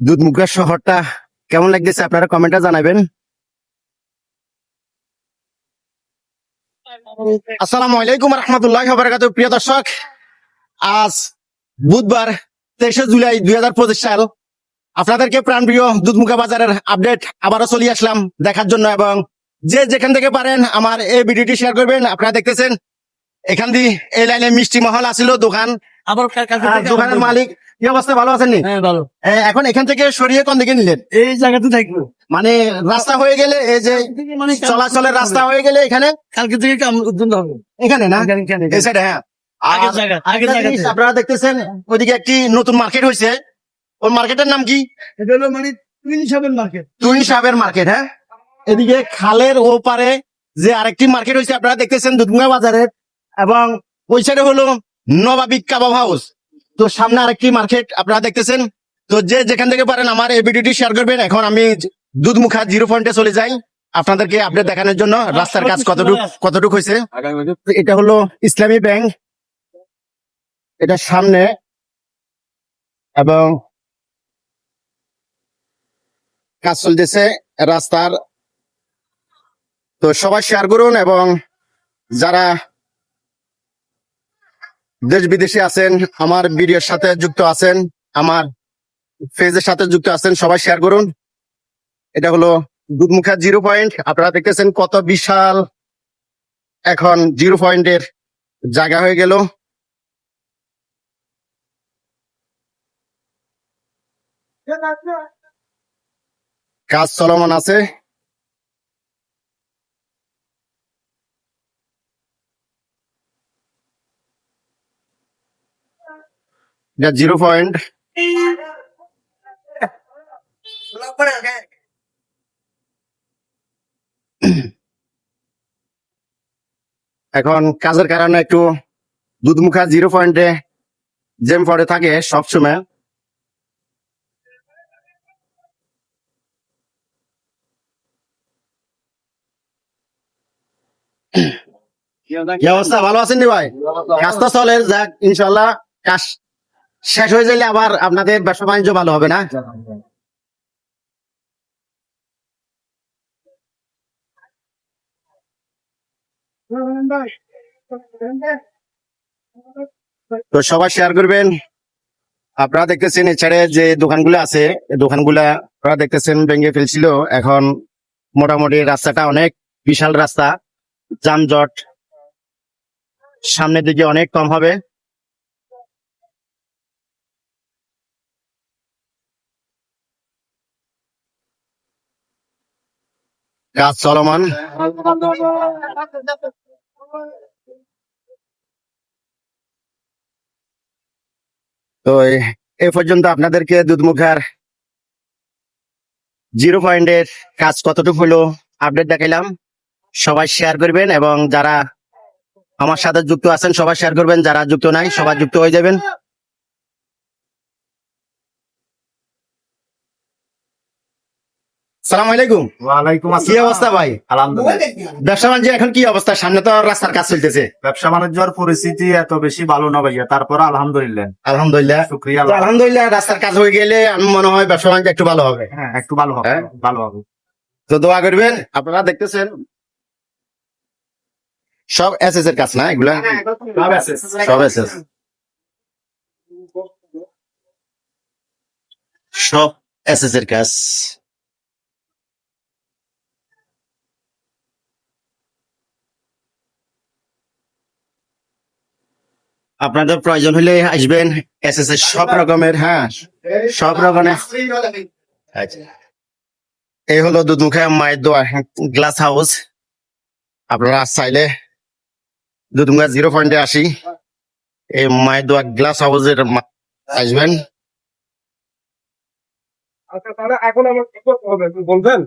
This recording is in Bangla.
দুধমুখা শহরটা কেমন লাগতেছে? আপনারা কমেন্টে জানাবেন। আসসালামু আলাইকুম রহমতুল্লাহ বারাকাত প্রিয় দর্শক আজ বুধবার তেইশে জুলাই দুই হাজার পঁচিশ সাল। আপনাদেরকে প্রাণপ্রিয় দুধমুখা বাজারের আপডেট আবারও চলে আসলাম দেখার জন্য এবং যে যেখান থেকে পারেন আমার এই ভিডিওটি শেয়ার করবেন। আপনারা দেখতেছেন এখান দিয়ে এই লাইনে মিষ্টি মহল আসিল দোকান। আবার দোকানের মালিক কি অবস্থা? ভালো আছেন নি? হ্যাঁ ভালো। এখন এখান থেকে সরিয়ে কোন দিকে নিলেন? এই জায়গাতে থাকব। মানে রাস্তা হয়ে গেলে এই যে মানে চলাচলের রাস্তা হয়ে গেলে এখানে কালকে থেকে কাম উদ্যোগ হবে। এখানে না? এই সাইডে হ্যাঁ। আগের জায়গা আগের জায়গা আপনারা দেখতেছেন ওইদিকে একটি নতুন মার্কেট হয়েছে ওই মার্কেটের নাম কি? এটা হলো মানে টুইন সাবেন মার্কেট তুইন সাহেবের মার্কেট হ্যাঁ। এদিকে খালের ওপারে পারে যে আরেকটি মার্কেট হয়েছে আপনারা দেখতেছেন দুধমুয়া বাজারের। এবং ওই সাইডে হলো নবাবিক কাবাব হাউস তো সামনে আরেকটি মার্কেট আপনারা দেখতেছেন। তো যে যেখান থেকে পারেন আমার এই ভিডিওটি শেয়ার করবেন। এখন আমি দুধমুখা জিরো পয়েন্টে চলে যাই। আপনাদেরকে আপডেট দেখানোর জন্য রাস্তার কাজ কতটুক কতটুক হয়েছে। এটা হলো ইসলামী ব্যাংক। এটা সামনে। এবং কাজ চলতেছে রাস্তার। তো সবাই শেয়ার করুন এবং যারা দেশ বিদেশে আছেন, আমার ভিডিওর সাথে যুক্ত আছেন, আমার ফেজের সাথে যুক্ত আছেন, সবাই শেয়ার করুন। এটা হলো দুধমুখা জিরো পয়েন্ট আপনারা দেখতেছেন কত বিশাল এখন জিরো পয়েন্টের জায়গা হয়ে গেল। কাজ চলমান আছে। এটা জিরো পয়েন্ট। এখন কাজের কারণে একটু দুধমুখা জিরো পয়েন্টে জেম পড়ে থাকে সবসময় কি অবস্থা? ভালো আছেন নি ভাই? কাজ তো চলে যাক ইনশাল্লাহ কাজ শেষ হয়ে গেলে আবার আপনাদের ব্যবসা বাণিজ্য ভালো হবে না? তো সবাই শেয়ার করবেন। আপনারা দেখতেছেন এছাড়া যে দোকানগুলো আছে দোকানগুলা আপনারা দেখতেছেন ভেঙে ফেলছিল। এখন মোটামুটি রাস্তাটা অনেক বিশাল রাস্তা, যানজট সামনের দিকে অনেক কম হবে। কাজ চলমান। তো এ- পর্যন্ত আপনাদেরকে দুধমুখার জিরো পয়েন্টের কাজ কতটুকু হলো আপডেট দেখাইলাম। সবাই শেয়ার করবেন এবং যারা আমার সাথে যুক্ত আছেন সবাই শেয়ার করবেন, যারা যুক্ত নাই সবাই যুক্ত হয়ে যাবেন। সালাম আলাইকুম। ওয়ালাইকুম কি অবস্থা ভাই? আলহামদুলিল্লাহ। ব্যবসা বাণিজ্য এখন কি অবস্থা? সামনে তো রাস্তার কাজ চলতেছে। ব্যবসা বাণিজ্যের পরিস্থিতি এত বেশি ভালো না ভাইয়া তারপর আলহামদুলিল্লাহ। আলহামদুলিল্লাহ। শুক্রিয়া আলহামদুলিল্লাহ রাস্তার কাজ হয়ে গেলে আমি মনে হয় ব্যবসা বাণিজ্য একটু ভালো হবে। হ্যাঁ একটু ভালো হবে হ্যাঁ? ভালো হবে। তো দোয়া করবেন আপনারা দেখতেছেন সব এস এস এর কাজ না এগুলা? সব এস এস সব এস এস এর কাজ। আপনাদের প্রয়োজন হলে আসবেন এস এস এর সব রকমের হ্যাঁ সব রকমের। আচ্ছা। এই হলো দুধমুখা মায়ের দোয়া গ্লাস হাউস আপনারা চাইলে দুধমুখা জিরো পয়েন্টে আসি। এই মায়ের দোয়া গ্লাস হাউসের আসবেন। আচ্ছা তাহলে এখন আমার কি করতে হবে বলবেন?